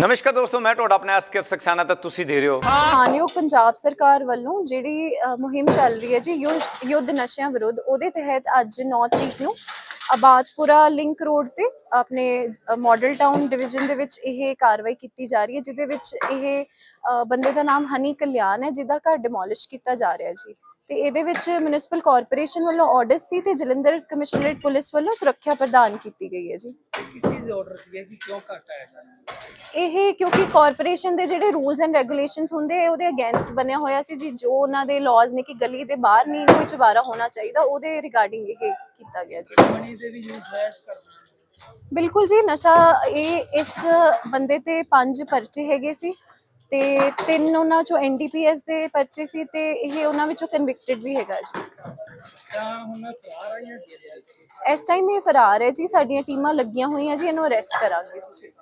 ਨਮਸਕਾਰ ਦੋਸਤੋ ਮੈਂ ਤੁਹਾਡਾ ਆਪਣਾ ਐਸਕੇ ਸਕਸਾਨਾ ਤੇ ਤੁਸੀਂ ਦੇ ਰਹੇ ਹੋ। ਮਾਨਯੋਗ ਪੰਜਾਬ ਸਰਕਾਰ ਵੱਲੋਂ ਜਿਹੜੀ ਅ, ਮੁਹਿੰਮ ਚੱਲ ਰਹੀ ਹੈ ਜੀ ਯੁ- ਯੁੱਧ ਨਸ਼ਿਆਂ ਵਿਰੁੱਧ ਉਹਦੇ ਤਹਿਤ ਅੱਜ 9 ਤਰੀਕ ਨੂੰ ਆਬਾਦਪੁਰਾ ਲਿੰਕ ਰੋਡ ਤੇ ਆਪਣੇ ਮਾਡਲ ਟਾਊਨ ਡਿਵੀਜ਼ਨ ਦੇ ਵਿੱਚ ਇਹ ਕਾਰਵਾਈ ਕੀਤੀ ਜਾ ਰਹੀ ਹੈ ਜਿਹਦੇ ਵਿੱਚ ਇਹ ਅ, ਬੰਦੇ ਦਾ ਨਾਮ ਹਨੀ ਕਲਿਆਣ ਹੈ ਜਿਹਦਾ ਘਰ ਡਿਮੋਲਿਸ਼ ਕੀਤਾ ਜਾ ਰਿਹਾ ਜੀ। ਤੇ ਇਹਦੇ ਵਿੱਚ ਮਿਊਨਿਸਪਲ ਕਾਰਪੋਰੇਸ਼ਨ ਵੱਲੋਂ ਆਰਡਰ ਸੀ ਤੇ ਜਲੰਧਰ ਕਮਿਸ਼ਨਰੇਟ ਪੁਲਿਸ ਵੱਲੋਂ ਸੁਰੱਖਿਆ ਪ੍ਰਦਾਨ ਕੀਤੀ ਗਈ ਹੈ ਜੀ। ਕਿਸ ਚੀਜ਼ ਦੇ ਆਰਡਰ ਸੀਗੇ? ਕਿ ਕਿਉਂ ਘੱਟ ਆਇਆ ਇਹ ਕਿਉਂਕਿ ਕਾਰਪੋਰੇਸ਼ਨ ਦੇ ਜਿਹੜੇ ਰੂਲਸ ਐਂਡ ਰੈਗੂਲੇਸ਼ਨਸ ਹੁੰਦੇ ਆ ਉਹਦੇ ਅਗੇਂਸਟ ਬਣਿਆ ਹੋਇਆ ਸੀ ਜੀ। ਜੋ ਉਹਨਾਂ ਦੇ ਲਾਜ਼ ਨੇ ਕਿ ਗਲੀ ਦੇ ਬਾਹਰ ਨਹੀਂ ਕੋਈ ਚੁਬਾਰਾ ਹੋਣਾ ਚਾਹੀਦਾ ਉਹਦੇ ਰਿਗਾਰਡਿੰਗ ਇਹ ਕੀਤਾ ਗਿਆ ਜੀ। ਮਨੀ ਦੇ ਵੀ ਯੂਜ਼ ਫਲੈਸ਼ ਕਰਨਾ ਬਿਲਕੁਲ ਜੀ ਨਸ਼ਾ ਇਹ ਇਸ ਬੰਦੇ ਤੇ ਪੰਜ ਪਰਚੇ ਹੈਗੇ ਸੀ। ਤੇ ਤਿੰਨ ਉਹਨਾਂ ਚੋਂ ਐਨਡੀਪੀਐਸ ਦੇ ਪਰਚੇ ਸੀ ਤੇ ਇਹ ਉਹਨਾਂ ਵਿੱਚੋਂ ਕਨਵਿਕਟਡ ਵੀ ਹੈਗਾ ਜੀ ਤਾਂ ਹੁਣ ਫਰਾਰ ਆਈਆਂ ਜਿਹੜੇ ਇਸ ਟਾਈਮ ਇਹ ਫਰਾਰ ਹੈ ਜੀ ਸਾਡੀਆਂ ਟੀਮਾਂ ਲੱਗੀਆਂ ਹੋਈਆਂ ਜੀ ਇਹਨੂੰ ਅਰੈਸਟ ਕਰਾਂਗੇ ਜੀ ਛੇਤੀ।